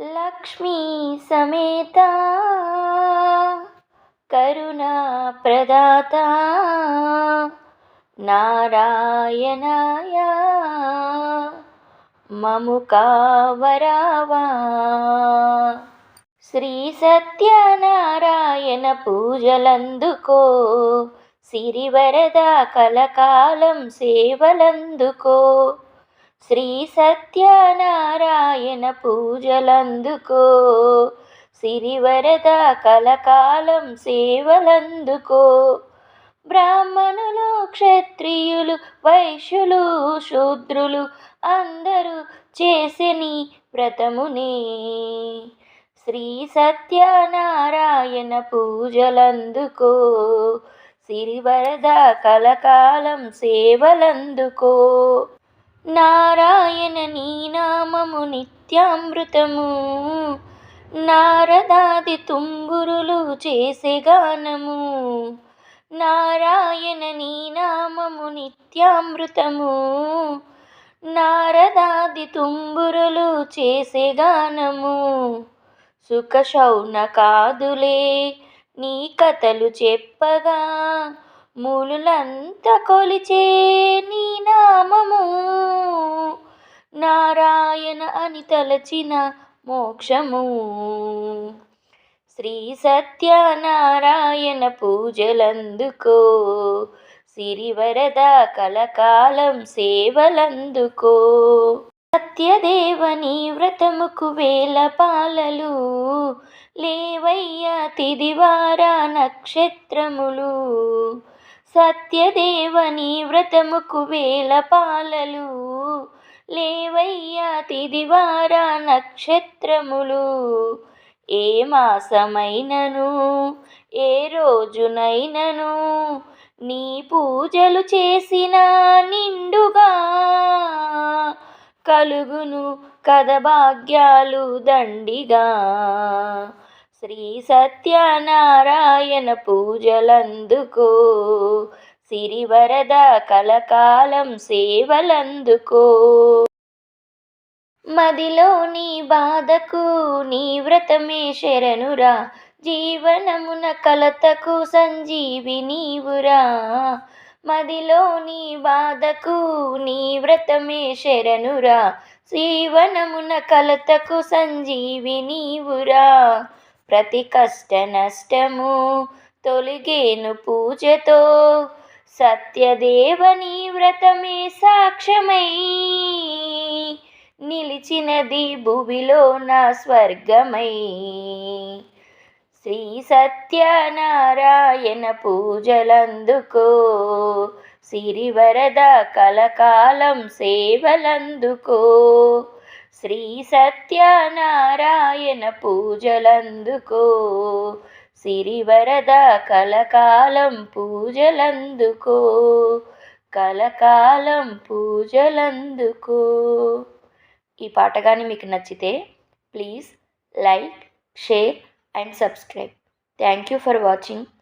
లక్ష్మీ సమేత కరుణా ప్రదాత నారాయణాయ మముకావరావా శ్రీ సత్యనారాయణ పూజలందుకో సిరివరద కలకాలం సేవలందుకో. శ్రీ సత్యనారాయణ పూజలందుకో సిరివరద కలకాలం సేవలందుకో. బ్రాహ్మణులు క్షత్రియులు వైశ్యులు శూద్రులు అందరూ చేసిని వ్రతమునే. శ్రీ సత్యనారాయణ పూజలందుకో సిరివరద కలకాలం సేవలందుకో. నారాయణ నీ నామము నిత్యామృతము. నారదాది తుంగురులు చేసే గానము. నారాయణ నీ నామము నిత్యామృతము. నారదాది తుంబురులు చేసే గానము. సుఖ శౌనకాదులే నీ కథలు చెప్పగా మూలులంతా కొలిచే నీ నామము. నారాయణ అని తలచిన మోక్షము. శ్రీ సత్యనారాయణ పూజలందుకో సిరివరద కలకాలం సేవలందుకో. సత్యదేవని వ్రతముకు వేల పాలలు లేవయ్య తిదివార నక్షత్రములు. సత్యదేవని వ్రతముకు వేల పాలలు లేవయ్యా తిదివార నక్షత్రములు. ఏ మాసమైనను ఏ రోజునైనను నీ పూజలు చేసిన నిండుగా కలుగును కథ భాగ్యాలు దండిగా. శ్రీ సత్యనారాయణ పూజలందుకో సిరివరద కలకాలం సేవలందుకో. మదిలో నీ బాధకు నీ వ్రతమే శరణురా జీవనమున కలతకు సంజీవి నీవురా. మదిలో నీ బాధకు నీ వ్రతమే శరణురా జీవనమున కలతకు సంజీవి నీవురా. ప్రతి కష్ట నష్టము తొలిగేను పూజతో. సత్యదేవని వ్రతమే సాక్ష్యమై. నిలిచినది భువిలో నా స్వర్గమై. శ్రీ సత్యనారాయణ పూజలందుకో. సిరివరద కలకాలం సేవలందుకో. శ్రీ సత్యనారాయణ పూజలందుకో. సిరివరద కలకాలం పూజలందుకో. కలకాలం పూజలందుకో. ఈ పాట కానీ మీకు నచ్చితే please like share and subscribe. Thank you for watching.